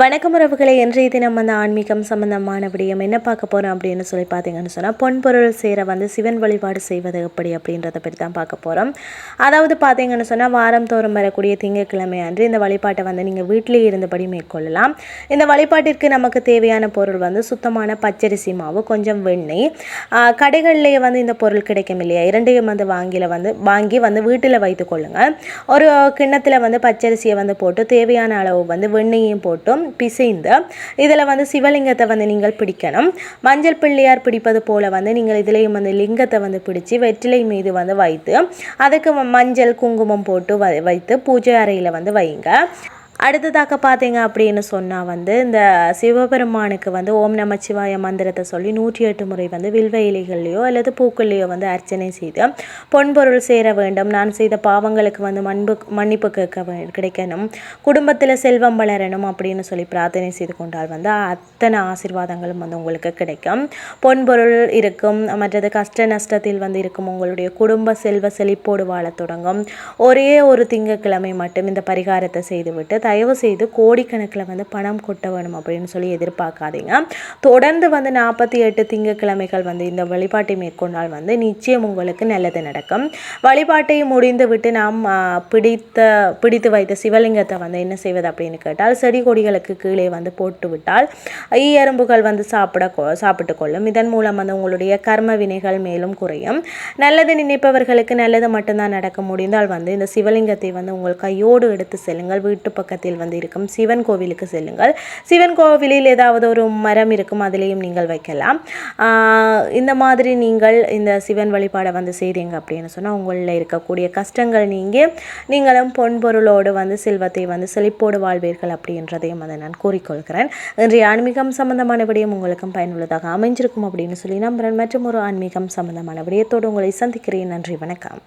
வணக்கம் உறவுகளை. இன்றைய தினம் அந்த ஆன்மீகம் சம்பந்தமான விடயம் என்ன பார்க்க போகிறோம் அப்படின்னு சொல்லி பார்த்தீங்கன்னு சொன்னால் பொன்பொருள் சேர வந்து சிவன் வழிபாடு செய்வது எப்படி அப்படின்றத பற்றி தான் பார்க்க போகிறோம் அதாவது பார்த்தீங்கன்னு சொன்னால் வாரம் தோறும் வரக்கூடிய திங்கட்கிழமை அன்று இந்த வழிபாட்டை வந்து நீங்கள் வீட்டிலேயே இருந்தபடி மேற்கொள்ளலாம். இந்த வழிபாட்டிற்கு நமக்கு தேவையான பொருள் வந்து சுத்தமான பச்சரிசி மாவு கொஞ்சம் வெண்ணெய். கடைகள்லேயே வந்து இந்த பொருள் கிடைக்கும் இல்லையா? இரண்டையும் வந்து வாங்கியில் வந்து வாங்கி வந்து வீட்டில் வைத்து கொள்ளுங்கள் ஒரு கிண்ணத்தில் வந்து பச்சரிசியை வந்து போட்டு தேவையான அளவு வந்து வெண்ணெயையும் போட்டும். பிசைந்து இதில் வந்து சிவலிங்கத்தை வந்து நீங்கள் பிடிக்கணும். மஞ்சள் பிள்ளையார் பிடிப்பது போல் வந்து நீங்கள் இதிலையும் வந்து லிங்கத்தை வந்து பிடிச்சி வெற்றிலை மீது வந்து வைத்து அதுக்கு மஞ்சள் குங்குமம் போட்டு வைத்து பூஜை அறையில் வந்து வைங்க. அடுத்ததாக பார்த்தீங்க அப்படின்னு சொன்னால் வந்து இந்த சிவபெருமானுக்கு வந்து ஓம் நமச்சிவாய மந்திரத்தை சொல்லி நூற்றி எட்டு முறை வந்து வில்வ இலைகள்லையோ அல்லது பூக்கள்லையோ வந்து அர்ச்சனை செய்து பொன்பொருள் சேர வேண்டும் நான் செய்த பாவங்களுக்கு வந்து மண்பு மன்னிப்பு கேட்க கிடைக்கணும் குடும்பத்தில் செல்வம் வளரணும் அப்படின்னு சொல்லி பிரார்த்தனை செய்து கொண்டால் வந்து அத்தனை ஆசிர்வாதங்களும் வந்து உங்களுக்கு கிடைக்கும். பொன்பொருள் இருக்கும் மற்றது கஷ்ட நஷ்டத்தில் வந்து இருக்கும் உங்களுடைய குடும்ப செல்வ செழிப்போடு வாழத் தொடங்கும். ஒரே ஒரு திங்கட்கிழமை மட்டும் இந்த பரிகாரத்தை செய்துவிட்டு தயவு செய்து கோடிக்கணக்கில் வந்து பணம் கொட்ட வேணும் அப்படின்னு சொல்லி எதிர்பார்க்காதீங்க. தொடர்ந்து வந்து நாற்பத்தி எட்டு திங்கட்கிழமைகள் வந்து இந்த வழிபாட்டை மேற்கொண்டால் வந்து நிச்சயம் உங்களுக்கு நல்லது நடக்கும். வழிபாட்டை முடிந்து விட்டு நாம் பிடித்த பிடித்து வைத்த சிவலிங்கத்தை வந்து என்ன செய்வது அப்படின்னு கேட்டால் செடி கொடிகளுக்கு கீழே வந்து போட்டு விட்டால் ஈ எறும்புகள் வந்து சாப்பிட சாப்பிட்டு கொள்ளும். இதன் மூலம் வந்து உங்களுடைய கர்ம வினைகள் மேலும் குறையும். நல்லது நினைப்பவர்களுக்கு நல்லது மட்டும்தான் நடக்க முடிந்தால் வந்து இந்த சிவலிங்கத்தை வந்து உங்கள் கையோடு எடுத்து செல்லுங்கள். வீட்டு பக்கத்தில் வந்து இருக்கும் சிவன் கோவிலுக்கு செல்லுங்கள். சிவன் கோவிலில் ஏதாவது ஒரு மரம் இருக்கும் அதிலேயும் நீங்கள் வைக்கலாம். இந்த மாதிரி நீங்கள் இந்த சிவன் வழிபாடை வந்து செய்தீங்க அப்படின்னு சொன்னால் உங்களில் இருக்கக்கூடிய கஷ்டங்கள் நீங்கி நீங்களும் பொன்பொருளோடு வந்து செல்வத்தை வந்து செழிப்போடு வாழ்வீர்கள் அப்படின்றதையும் வந்து நான் கூறிக்கொள்கிறேன். இன்றைய ஆன்மீகம் சம்பந்தமான விடயம் உங்களுக்கும் பயனுள்ளதாக அமைஞ்சிருக்கும் அப்படின்னு சொல்லி நம்புகிறேன் மற்றும் ஒரு ஆன்மீகம் சம்பந்தமான விடயத்தோடு உங்களை சந்திக்கிறேன். நன்றி வணக்கம்.